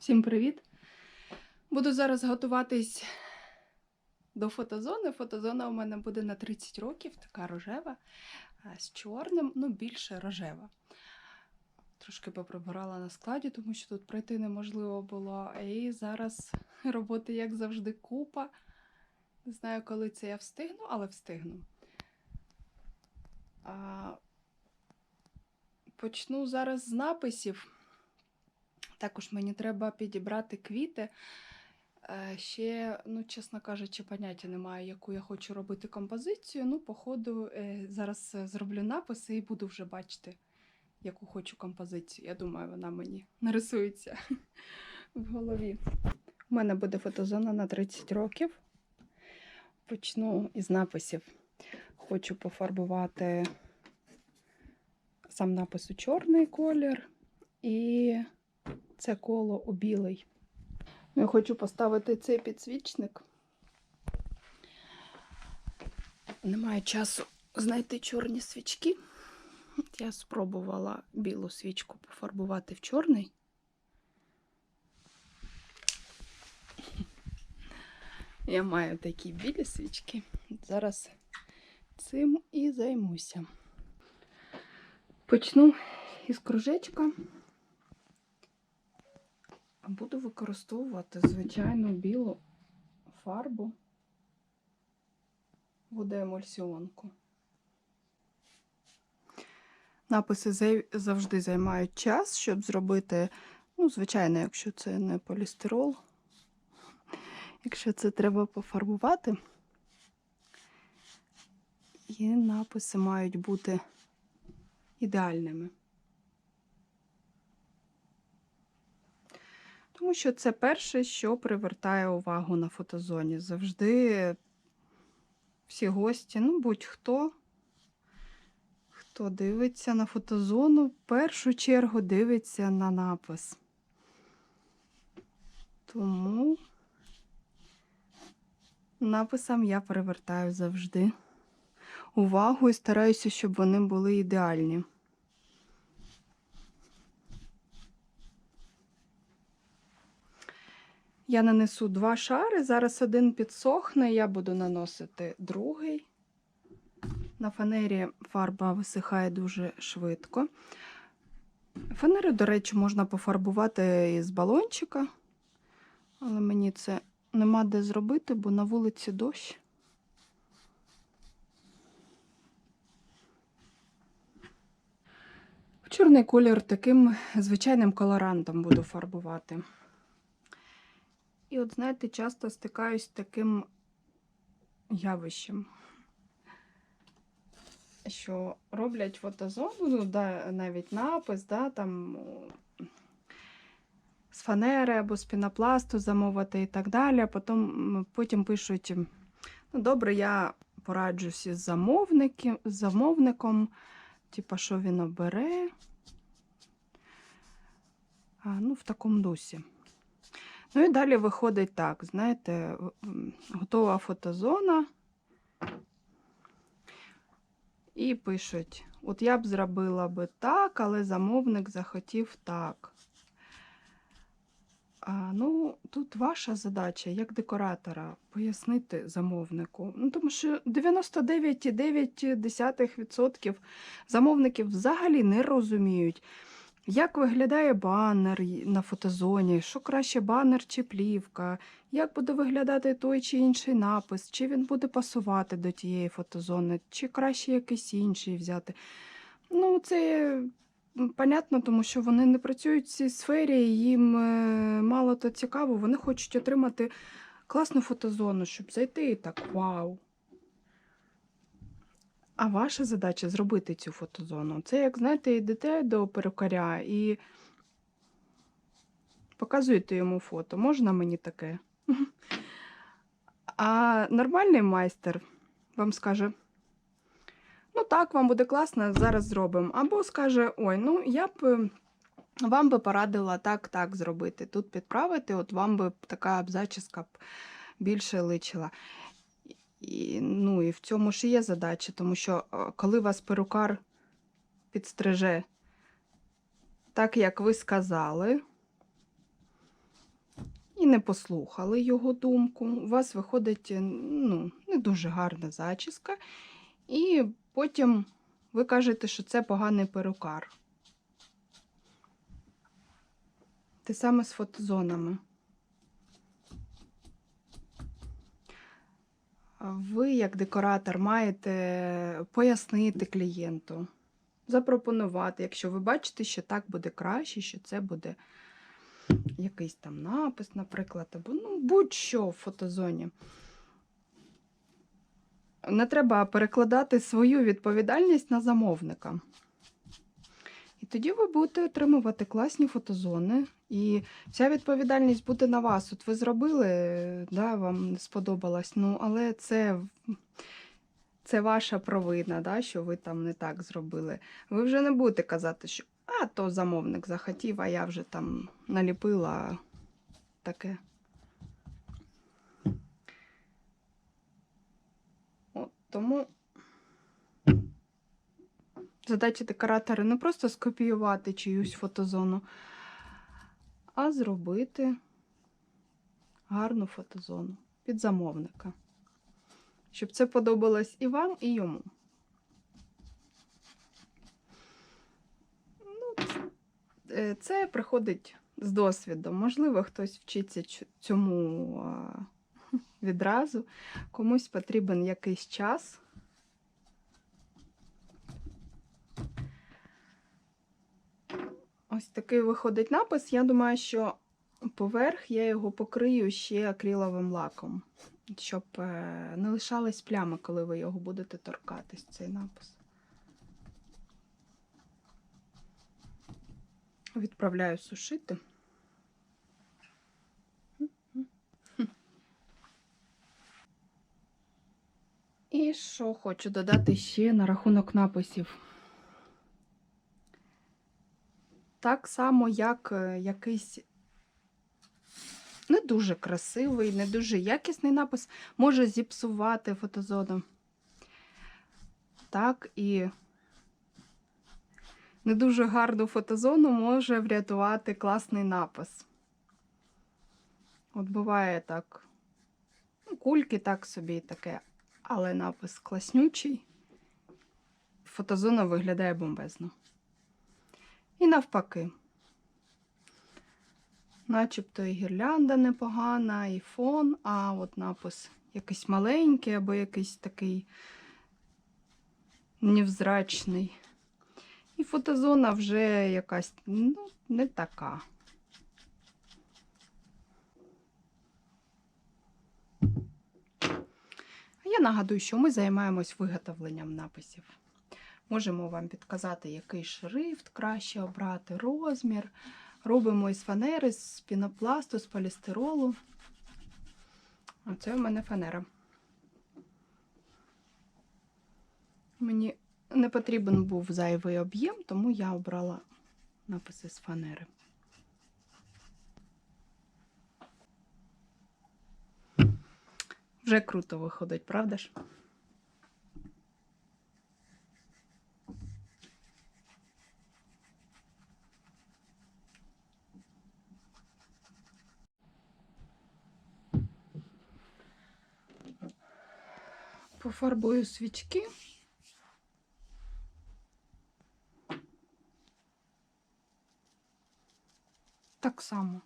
Всім привіт! Буду зараз готуватись до фотозони. Фотозона у мене буде на 30 років, така рожева, з чорним, ну більше рожева. Трошки поприбирала на складі, тому що тут пройти неможливо було. І зараз роботи, як завжди, купа. Не знаю, коли це я встигну, але встигну. А, почну зараз з написів. Також мені треба підібрати квіти. Е, Ще, ну, чесно кажучи, поняття немає, яку я хочу робити композицію. Ну, по ходу е, зараз е, зроблю написи і буду вже бачити, яку хочу композицію. Я думаю, вона мені нарисується в голові. У мене буде фотозона на 30 років. Почну із написів. Хочу пофарбувати сам напис у чорний колір і це коло у білий. Я хочу поставити цей підсвічник. Немає часу знайти чорні свічки. Я спробувала білу свічку пофарбувати в чорний. Я маю такі білі свічки. Зараз цим і займуся. Почну із кружечка. Буду використовувати звичайну білу фарбу водоемульсіонку. Написи завжди займають час, щоб зробити, ну, звичайно, якщо це не полістирол, якщо це треба пофарбувати. І написи мають бути ідеальними. Тому що це перше, що привертає увагу на фотозоні. Завжди всі гості, ну будь-хто, хто дивиться на фотозону, в першу чергу дивиться на напис. Тому написам я привертаю завжди увагу і стараюся, щоб вони були ідеальні. Я нанесу два шари. Зараз один підсохне, я буду наносити другий. На фанері фарба висихає дуже швидко. Фанери, до речі, можна пофарбувати із балончика, але мені це нема де зробити, бо на вулиці дощ. Чорний колір таким звичайним колорантом буду фарбувати. І от, знаєте, часто стикаюсь з таким явищем, що роблять фотозону, ну, да, навіть напис, да, там з фанери або з пінопласту замовити і так далі. Потім, потім пишуть: ну, добре, я замовником, з замовником, типа, що він обере. А, ну, в такому дусі. Ну і далі виходить так, знаєте, готова фотозона. І пишуть: от я б зробила би так, але замовник захотів так. А, ну, тут ваша задача, як декоратора, пояснити замовнику. Ну, тому що 99,9% замовників взагалі не розуміють. Як виглядає банер на фотозоні? Що краще банер чи плівка? Як буде виглядати той чи інший напис? Чи він буде пасувати до тієї фотозони, чи краще якийсь інший взяти? Ну, це понятно, тому що вони не працюють в цій сфері, їм е, мало то цікаво, вони хочуть отримати класну фотозону, щоб зайти і так вау. А ваша задача зробити цю фотозону. Це, як знаєте, йдете до перукаря і показуєте йому фото. Можна мені таке? А нормальний майстер вам скаже: ну так, вам буде класно, зараз зробимо. Або скаже: ой, ну я б е, вам би порадила так, так зробити. Тут підправити, от вам би така б більше личила. І, ну, і в цьому ж є задача, тому що коли вас перукар підстриже так, як ви сказали, і не послухали його думку, у вас виходить ну, не дуже гарна зачіска, і потім ви кажете, що це поганий перукар. Те саме з фотозонами. Ви, як декоратор, маєте пояснити клієнту, запропонувати, якщо ви бачите, що так буде краще, що це буде якийсь там напис, наприклад, або ну, будь-що в фотозоні. Не треба перекладати свою відповідальність на замовника. І тоді ви будете отримувати класні фотозони, і вся відповідальність буде на вас. От ви зробили, да, вам сподобалось, ну, але це, це ваша провина, да, що ви там не так зробили. Ви вже не будете казати, що а то замовник захотів, а я вже там наліпила таке. От, тому задача декоратора не просто скопіювати чиюсь фотозону, а зробити гарну фотозону під замовника. Щоб це подобалось і вам, і йому. Ну, е, це приходить з досвідом. Можливо, хтось вчиться цьому відразу, комусь потрібен якийсь час. Ось такий виходить напис. Я думаю, що поверх я його покрию ще акриловим лаком, щоб е, не лишались плями, коли ви його будете торкатись, цей напис. Відправляю сушити. І що хочу додати ще на рахунок написів. Так само, як е, якийсь не дуже красивий, не дуже якісний напис може зіпсувати фотозону. Так і не дуже гарну фотозону може врятувати класний напис. От буває так. Ну, кульки так собі таке, але напис класнючий. Фотозона виглядає бомбезно. І навпаки. Начебто і гірлянда непогана, і фон, а от напис якийсь маленький або якийсь такий невзрачний. І фотозона вже якась ну, не така. Я нагадую, що ми займаємось виготовленням написів. Можемо вам підказати, який шрифт краще обрати, розмір. Робимо із фанери, з пінопласту, з полістиролу. Оце у мене фанера. Мені не потрібен був зайвий об'єм, тому я обрала написи з фанери. Вже круто виходить, правда ж? Пофарбую свічки. Так само.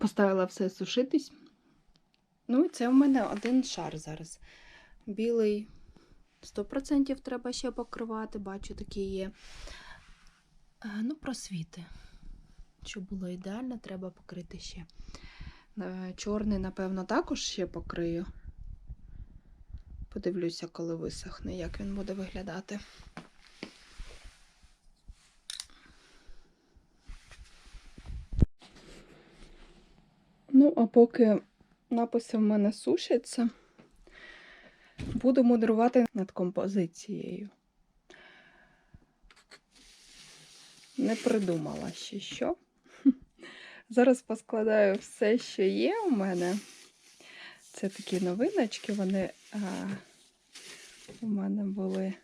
Поставила все сушитись. Ну і це в мене один шар зараз. Білий 100% треба ще покривати, бачу, такі є. Е, Ну, просвіти. Щоб було ідеально, треба покрити ще. Е, Чорний, напевно, також ще покрию. Подивлюся, коли висохне, як він буде виглядати. Ну, а поки написи в мене сушаться, буду мудрувати над композицією. Не придумала ще що. Зараз поскладаю все, що є у мене. Це такі новиночки, вони а, у мене були.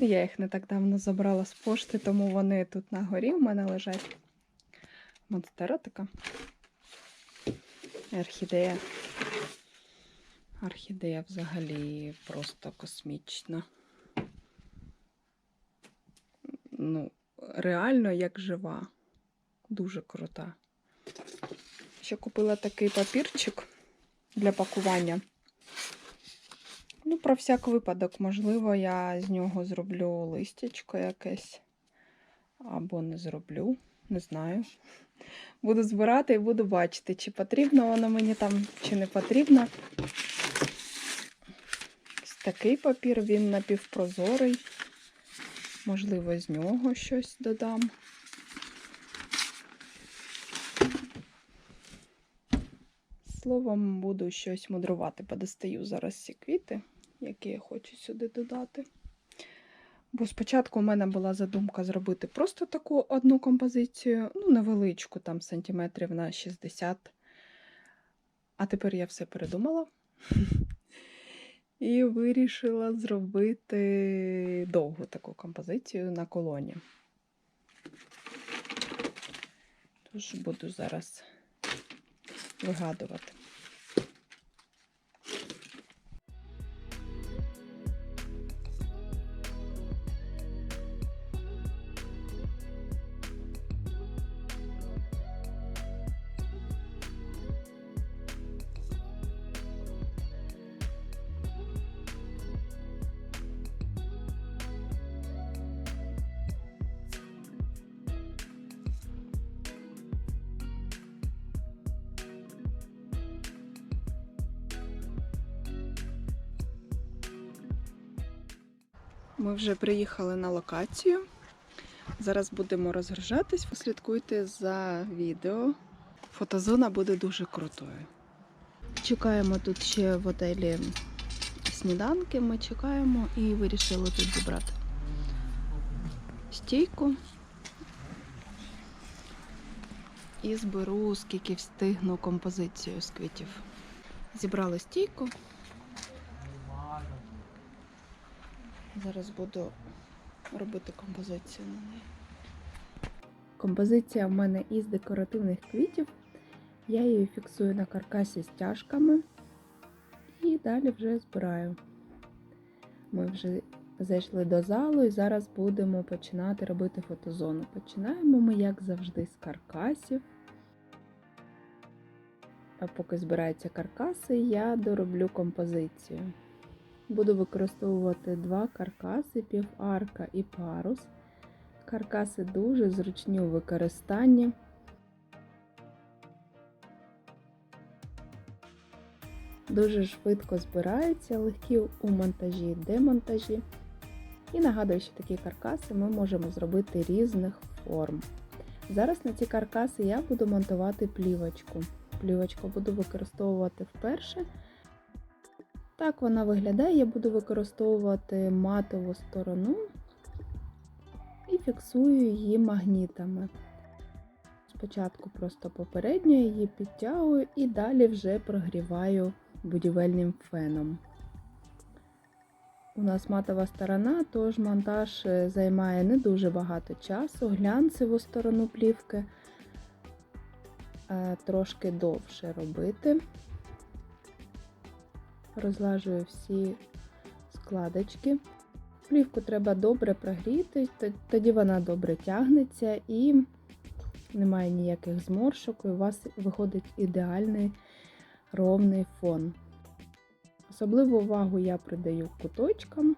Я їх не так давно забрала з пошти, тому вони тут на горі у мене лежать. Монстера така. Орхідея. Орхідея взагалі просто космічна. Ну, реально як жива. Дуже крута. Ще купила такий папірчик для пакування. Ну, про всяк випадок, можливо, я з нього зроблю листячко якесь. Або не зроблю, не знаю. Буду збирати і буду бачити, чи потрібно воно мені там, чи не потрібно. Ось такий папір, він напівпрозорий. Можливо, з нього щось додам. Словом, буду щось мудрувати. Подостаю зараз ці квіти, які я хочу сюди додати. Бо спочатку у мене була задумка зробити просто таку одну композицію, ну, невеличку, там сантиметрів на 60. А тепер я все передумала. І вирішила зробити довгу таку композицію на колоні. Тож буду зараз вигадувати. Ми вже приїхали на локацію. Зараз будемо розгружатись. Послідкуйте за відео. Фотозона буде дуже крутою. Чекаємо тут ще в отелі сніданки. Ми чекаємо і вирішили тут зібрати стійку. І зберу, скільки встигну композицію з квітів. Зібрали стійку. Зараз буду робити композицію на неї. Композиція в мене із декоративних квітів. Я її фіксую на каркасі стяжками і далі вже збираю. Ми вже зайшли до залу і зараз будемо починати робити фотозону. Починаємо ми, як завжди, з каркасів. А поки збираються каркаси, я дороблю композицію. Буду використовувати два каркаси, піварка і парус. Каркаси дуже зручні у використанні. Дуже швидко збираються, легкі у монтажі і демонтажі. І нагадую, що такі каркаси ми можемо зробити різних форм. Зараз на ці каркаси я буду монтувати плівочку. Плівочку буду використовувати вперше. Так вона виглядає, я буду використовувати матову сторону і фіксую її магнітами. Спочатку просто попередньо її підтягую і далі вже прогріваю будівельним феном. У нас матова сторона, тож монтаж займає не дуже багато часу. Глянцеву сторону плівки трошки довше робити розлажую всі складочки. Плівку треба добре прогріти, тоді вона добре тягнеться і немає ніяких зморшок, і у вас виходить ідеальний ровний фон. Особливу увагу я придаю куточкам.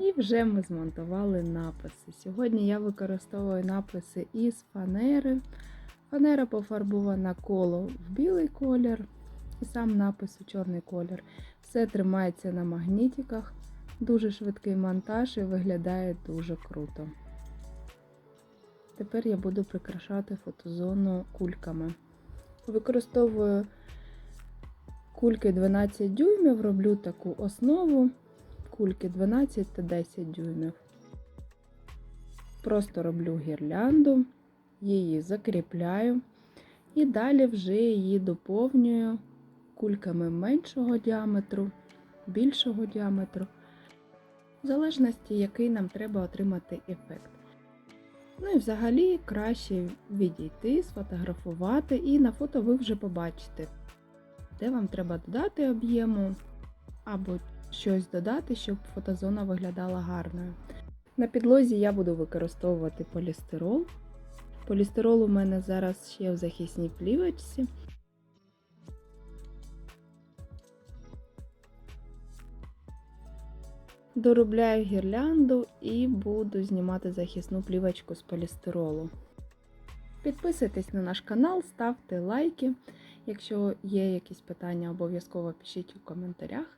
І вже ми змонтували написи. Сьогодні я використовую написи із фанери. Фанера пофарбована коло в білий колір, і сам напис у чорний колір. Все тримається на магнітиках. Дуже швидкий монтаж і виглядає дуже круто. Тепер я буду прикрашати фотозону кульками. Використовую кульки 12 дюймів, роблю таку основу кульки 12 та 10 дюймів. Просто роблю гірлянду, її закріпляю і далі вже її доповнюю кульками меншого діаметру, більшого діаметру, в залежності, який нам треба отримати ефект. Ну і взагалі краще відійти, сфотографувати, і на фото ви вже побачите, де вам треба додати об'єму або щось додати, щоб фотозона виглядала гарною. На підлозі я буду використовувати полістирол. Полістирол у мене зараз ще в захисній плівочці. Доробляю гірлянду і буду знімати захисну плівочку з полістиролу. Підписуйтесь на наш канал, ставте лайки. Якщо є якісь питання, обов'язково пишіть у коментарях.